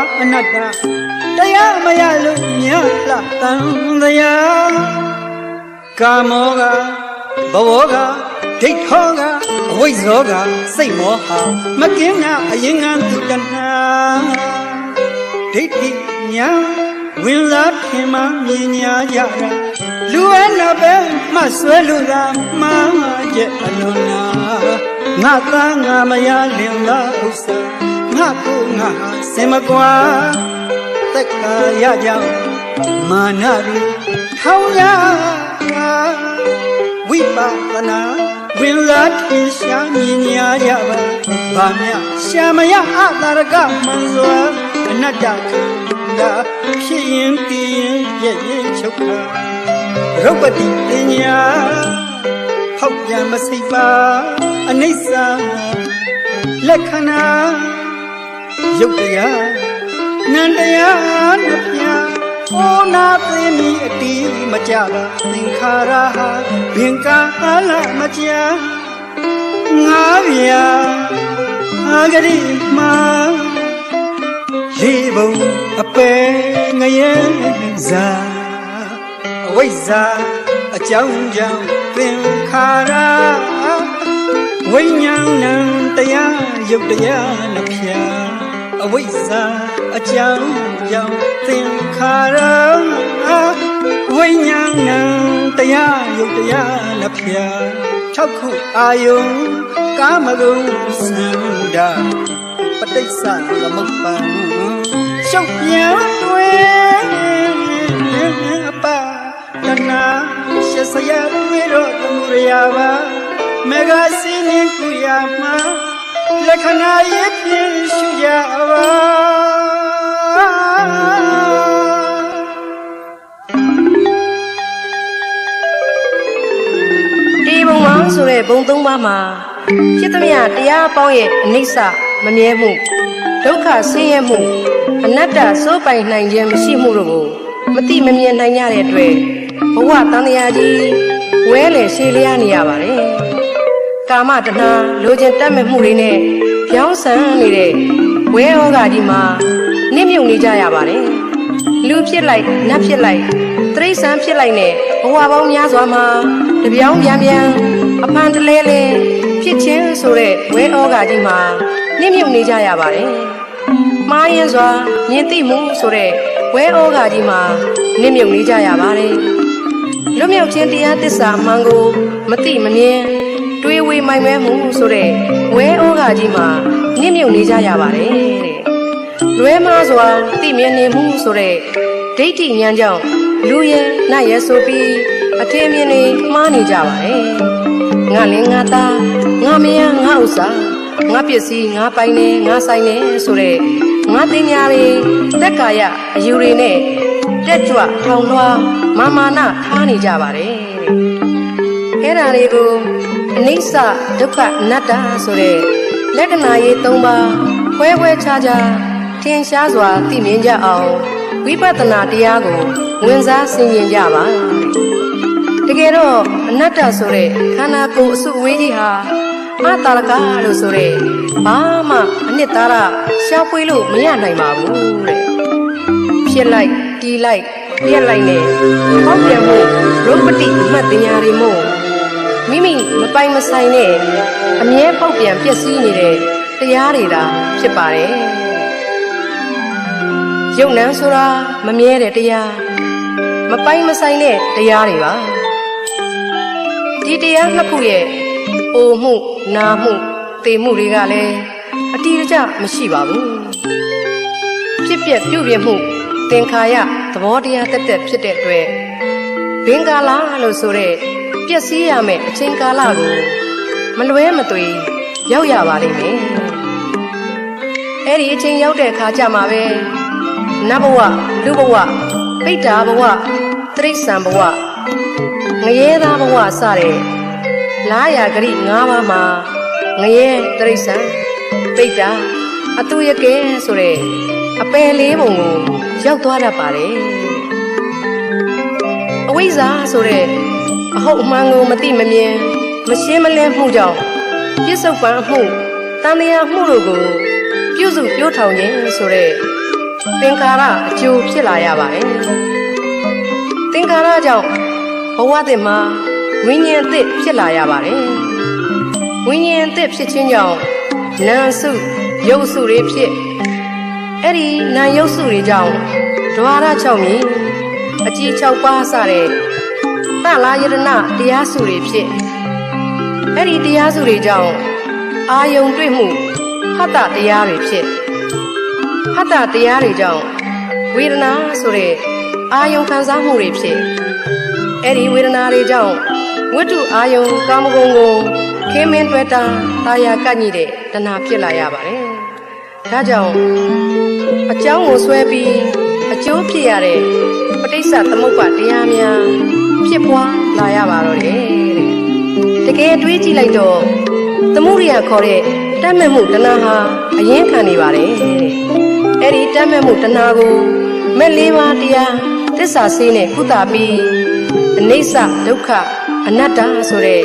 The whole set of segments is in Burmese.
စ္စာဒုက္ခအနတ္တတရားမရလို့မြတ်လာတန်တရားကာမောကဘဝကဒိဋ္ဌောကအဝိဇ္ဇောကစိတ်မောဟမကင်းကအရင်ကသူတဏှာဒိဋ္ဌိညာဝင်လာခင်မှမြင်ညာကြတာလူအနာပဲမှဆွဲလို့သာမှားချက်အလုံးနာငါသားငါမရလင်လာဥစ္စာ ငါကိုငါဟာစင်မကွာသက်ကာရကြောင့်မာနရီထောင်းရဝိပဿနာဝင်လာထင်ရှားမြင်ညာကြပါဘာမြရှာမရအတာရကမှန်စွာအနတ္တခန္ဓာဖြစ်ရင်တည်ရင်ရဲ့ရဲ့ချုပ်ခါရုပ်ပတိပညာဟောက်ပြန်မစိတ်ပါအနိစ္စလက္ခဏာ ရုပ်တရားနန္တရားနှပြဩနာသိမီအတီးမကြပါသင်္ခါရဟာဘင်္ကာလမကြငါးပြာအာဂရိမာလေးဘုံအပဲငရဲဇာအဝိဇ္ဇာအကြောင်းကြောင့်သင်္ခါရဝိညာဏံတရားယုတ်တရားနှဖျာ အဝိဇ္ဇာအကြောင်းကြောင့်သင်္ခါရဝိညာဏံတရားယုတ်တရားနှဖျာ၆ခုအာယုံကာမဂုဏ်စန္ဒာပဋိစ္စသမုပ္ပံရှုပ်ပြန်တွင်အပါတနာရှစရတွေတော့သမုရယာပါမေဃစီနေကုယာမှာ လက္ခဏာရဲ့ပြည့်ရှုကြပါတေဘုံမောင်ဆိုတဲ့ဘုံသုံးပါးမှာဖြစ်သမျှတရားအပေါင်းရဲ့အနိစ္စမမြဲမှုဒုက္ခဆင်းရဲမှုအနတ္တစိုးပိုင်နိုင်ခြင်းမရှိမှုတို့ကိုမတိမမြင်နိုင်ကြတဲ့အတွက်ဘဝတန်တရားကြီးဝဲလေရှည်လျားနေရပါတယ် ကာမတဏှာလိုချင်တတ်မဲ့မှုတွေနဲ့ပြောင်းဆန်နေတဲ့ဝဲဩဃာကြီးမှာနစ်မြုပ်နေကြရပါတယ်လူဖြစ်လိုက်နတ်ဖြစ်လိုက်တရိษံဖြစ်လိုက်နဲ့ဘဝပေါင်းများစွာမှာတပြောင်းပြန်ပြန်အဖန်တလဲလဲဖြစ်ချင်းဆိုတဲ့ဝဲဩဃာကြီးမှာနစ်မြုပ်နေကြရပါတယ်မှားရင်စွာမြင်သိမှုဆိုတဲ့ဝဲဩဃာကြီးမှာနစ်မြုပ်နေကြရပါတယ်လွတ်မြောက်ခြင်းတရားသစ္စာအမှန်ကို မသိမမြင် တွေးဝေမိုင်မဲမှုဆိုတဲ့ဝဲဩဃာကြီးမှာနစ်မြုပ်နေကြရပါတယ်တဲ့လွဲမှားစွာသိမြင်နေမှုဆိုတဲ့ဒိဋ္ဌိဉာဏ်ကြောင့်လူရဲ့နတ်ရဲ့ဆိုပြီးအထင်မြင်နေမှားနေကြပါတယ်ငါလင်းငါသားငါမယငါဥစ္စာငါပစ္စည်းငါပိုင်နေငါဆိုင်နေဆိုတဲ့ငါတင်ညာတွေတက်ကာယအယူတွေနဲ့တက်ကြွထောင်လွှားမာမာနထားနေကြပါတယ်တဲ့အဲ့ဒါတွေကို အနိစ္စဒုက္ခအနတ္တဆိုတဲ့လက္ခဏာရေး၃ပါးခွဲခွဲခြားခြားထင်ရှားစွာသိမြင်ကြအောင်ဝိပဿနာတရားကိုဝင်စားဆင်ခြင်ကြပါတကယ်တော့အနတ္တဆိုတဲ့ခန္ဓာကိုယ်အစုအဝေးကြီးဟာအတာရကလို့ဆိုတဲ့ဘာမှအနှစ်သာရရှားပွေးလို့မရနိုင်ပါဘူးတဲ့ဖြစ်လိုက်တီးလိုက်ပြက်လိုက်နဲ့ဟောက်ပြန်မှုရုပ်ပတိအမှတ်တင်ညာတွေမို့ မိမိမပိုင်မဆိုင်နဲ့အမြဲပေါက်ပြန်ပျက်စီးနေတဲ့တရားတွေသာဖြစ်ပါတယ်ယုံနံဆိုတာမမြဲတဲ့တရားမပိုင်မဆိုင်တဲ့တရားတွေပါဒီတရားနှစ်ခုရဲ့အိုမှုနာမှုတေမှုတွေကလည်းအတိအကျမရှိပါဘူးဖြစ်ပျက်ပြုပြင်မှုသင်္ခါရသဘောတရားတက်တက်ဖြစ်တဲ့အတွက်ဘင်္ဂါလာလို့ဆိုတဲ့ ပျက်စီးရမယ့်အချိန်ကာလကိုမလွဲမသွေရောက်ရပါလိမ့်မယ်အဲ့ဒီအချိန်ရောက်တဲ့အခါကျမှပဲနတ်ဘဝလူဘဝပိဋ္ဌာဘဝတိရစ္ဆာန်ဘဝငရဲသားဘဝစတဲ့လာယာဂရိ၅ပါးမှာငရဲတိရစ္ဆာန်ပိဋ္ဌာအတုရကဲဆိုတဲ့အပယ်လေးပုံကိုရောက်သွားတတ်ပါတယ်အဝိဇ္ဇာဆိုတဲ့ အဟုတ်အမှန်ကိုမသိမမြင်မရှင်းမလင်းမှုကြောင့်ပြစ္ဆုတ်ပံမှုတန်တရားမှုတို့ကိုပြုစုပြောထောင်ခြင်းဆိုတဲ့သင်္ခါရအကျိုးဖြစ်လာရပါတယ်သင်္ခါရကြောင့်ဘဝသစ်မှာဝိညာဉ်အသစ်ဖြစ်လာရပါတယ်ဝိညာဉ်အသစ်ဖြစ်ခြင်းကြောင့်နာမ်စုရုပ်စုတွေဖြစ်အဲ့ဒီနာမ်ရုပ်စုတွေကြောင့်ဒွါရ6မြည်အကြီး6ပါးစတဲ့ တလာယရဏတရားစုတွေဖြစ်အဲ့ဒီတရားစုတွေကြောင့်အာယုံတွေ့မှုဖတ်တာတရားတွေဖြစ်ဖတ်တာတရားတွေကြောင့်ဝေဒနာဆိုတဲ့အာယုံခံစားမှုတွေဖြစ်အဲ့ဒီဝေဒနာတွေကြောင့်ဝိတ္တုအာယုံကာမဂုဏ်ကိုခင်းမင်းတွေ့တာတာယာကညိတဲ့တဏှာဖြစ်လာရပါတယ်ဒါကြောင့်အကြောင်းကိုဆွဲပြီးအကျိုးဖြစ်ရတဲ့ပဋိစ္စသမုပ္ပါတရားများ ဖြစ်ပွားလာရပါတော့တယ်တဲ့တကယ်တွေးကြည့်လိုက်တော့သမုဒိယခေါ်တဲ့တတ်မဲ့မှုတဏှာဟာအရင်ခံနေပါတယ်တဲ့အဲ့ဒီတတ်မဲ့မှုတဏှာကိုမဲ့လေးပါးတရားသစ္စာစေးနဲ့ကုသပြီးအနိစ္စဒုက္ခအနတ္တဆိုတဲ့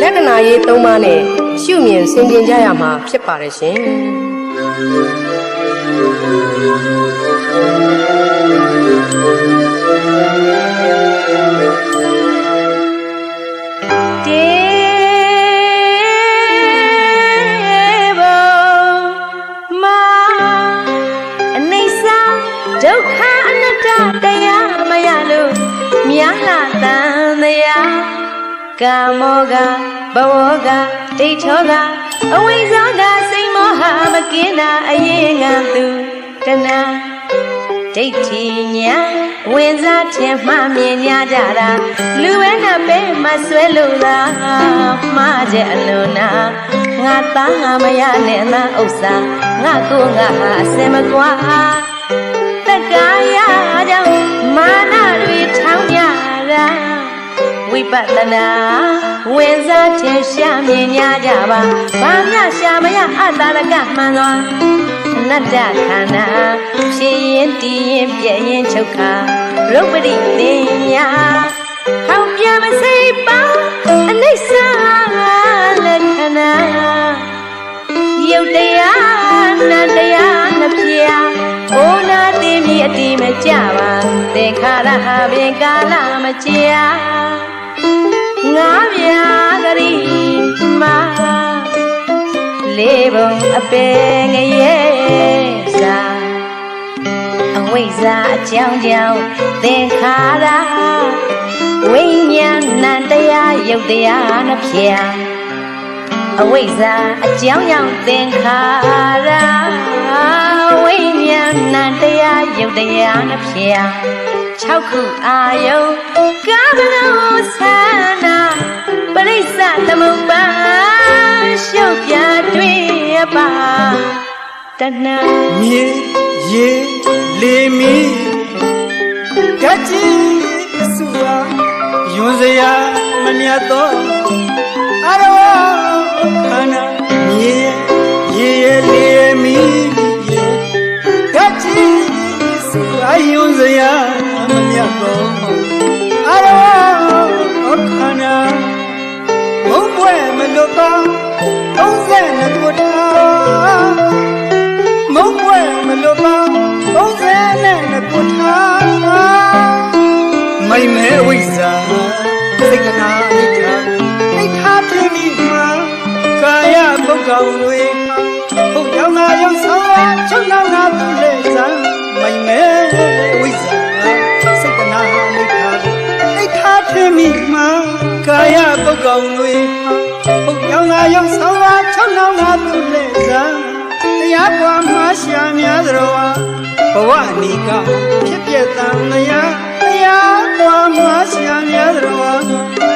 လက္ခဏာရေး၃ပါးနဲ့ရှုမြင်ဆင်ခြင်ကြရမှာဖြစ်ပါတယ်ရှင် ဒိဋ္ဌောကအဝိဇ္ဇာကစိတ်မောဟမကင်းတာအရေးငံသူတဏှာဒိဋ္ဌိညာဝင်စားထင်မှမြင်ကြကြတာလူဝဲနဲ့ပဲမဆွဲလို့သာမှားချက်အလုံးနာငါသားငါမရနဲ့နာဥစ္စာငါကိုငါဟာအစင်မကွာတက္ကာယကြောင့်မာနတွေထောင်းကြတာ ဝိပဿနာဝင်စားထင်ရှားမြင်ကြကြပါဘာမျှရှာမရအတ္တရကမှန်သောအနတ္တခန္ဓာဖြစ်ရင်တည်ရင်ပြည့်ရင်ချုပ်ခါရုပ်ပရိသေညာဟောင်းပြမစိတ်ပါအနိစ္စလက္ခဏာယုတ်တရားနတ်တရားနှစ်ပြာအိုနာတိမြအတိမကြပါသင်္ခါရဟာပင်ကာလမကြာ ငါမြာဂရိမာလေးဘုံအပေငရဲ့စာအဝိဇ္ဇာအကြောင်းကြောင့်သင်္ခါရဝိညာဏတရားယုတ်တရားနှဖြာအဝိဇ္ဇာအကြောင်းကြောင့်သင်္ခါရဝိညာဏတရားယုတ်တရားနှဖြာ 6ခုအာယုကာမနောသနာပရိစ္ဆသမုပ္ပါရှုပ်ပြတွေ့ပါတဏှာမြေရေလေမီကကြီးအစုဟာယွန်စရာမမြတ်တော့အရဝခန္ဓာမြေရေလေမီကကြီးအစုဟာယွန်စရာမမြတ်တော့ အရဝခန္ဓာဘုံပွဲမလွတ်ပါသုံးဆယ်နှစ်တူတာမုံွယ်မလွတ်ပါသုံးဆယ်နဲ့နှစ်ပုထားမိုင်မဲဝိဇာ ကာယပုဂ္ဂောင်တွေဟုတ်ကြောင့်သာရောက်ဆောင်လာချုပ်နောက်သာသူလေစာတရားပွားမှာရှာများသတော်ဟာဘဝနီကဖြစ်ပြတန်တရားတရားပွားမှာရှာများသတော်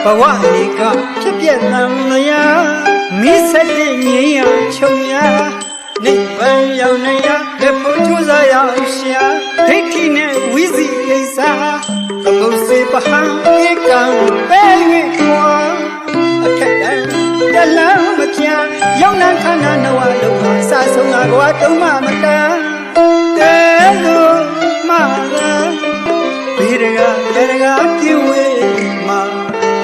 ဟာဘဝနီကဖြစ်ပြတန်တရားမိဆက်တဲ့ငြိမ်းရချုံရနိဗ္ဗာန်ရောက်နေရလက်ဖို့ကြိုးစားရအောင်ရှာဒိဋ္ဌိနဲ့ဝိဇိလိစ္စာ သမုစေပဟံဧကံပဲ၍ခွာအထက်တန်းတလန်းမပြရောက်လန်းခန္ဓာနဝလုံးဟာစာဆုံးတာကွာတုံးမမတန်တဲလို့မာလာဘီရကရကပြည့်ဝေမှာ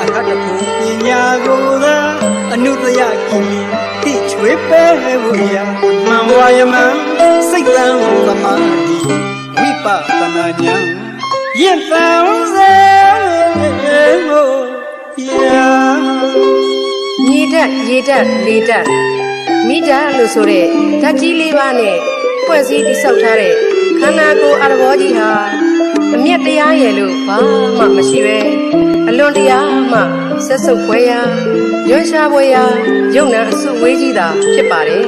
အထက်တဖို့ပညာကိုသာအနုတယကိတိချွေတွေပဲဘူးရာမှန်ဝါယမံစိတ်တန်သမာဓိဝိပဿနာဉာဏ် ယဉ်တန်စေကိုရာမြေဓာတ်ရေဓာတ်လေဓာတ်မိဓာတ်လို့ဆိုတဲ့ဓာတ်ကြီးလေးပါးနဲ့ဖွဲ့စည်းတိဆောက်ထားတဲ့ခန္ဓာကိုယ်အရဘောကြီးဟာအမျက်တရားရဲ့လို့ဘာမှမရှိပဲအလွန်တရားမှဆက်စုပ်ပွဲရာရွှေရှားပွဲရာယုံနာအစုဝေးကြီးတာဖြစ်ပါတယ်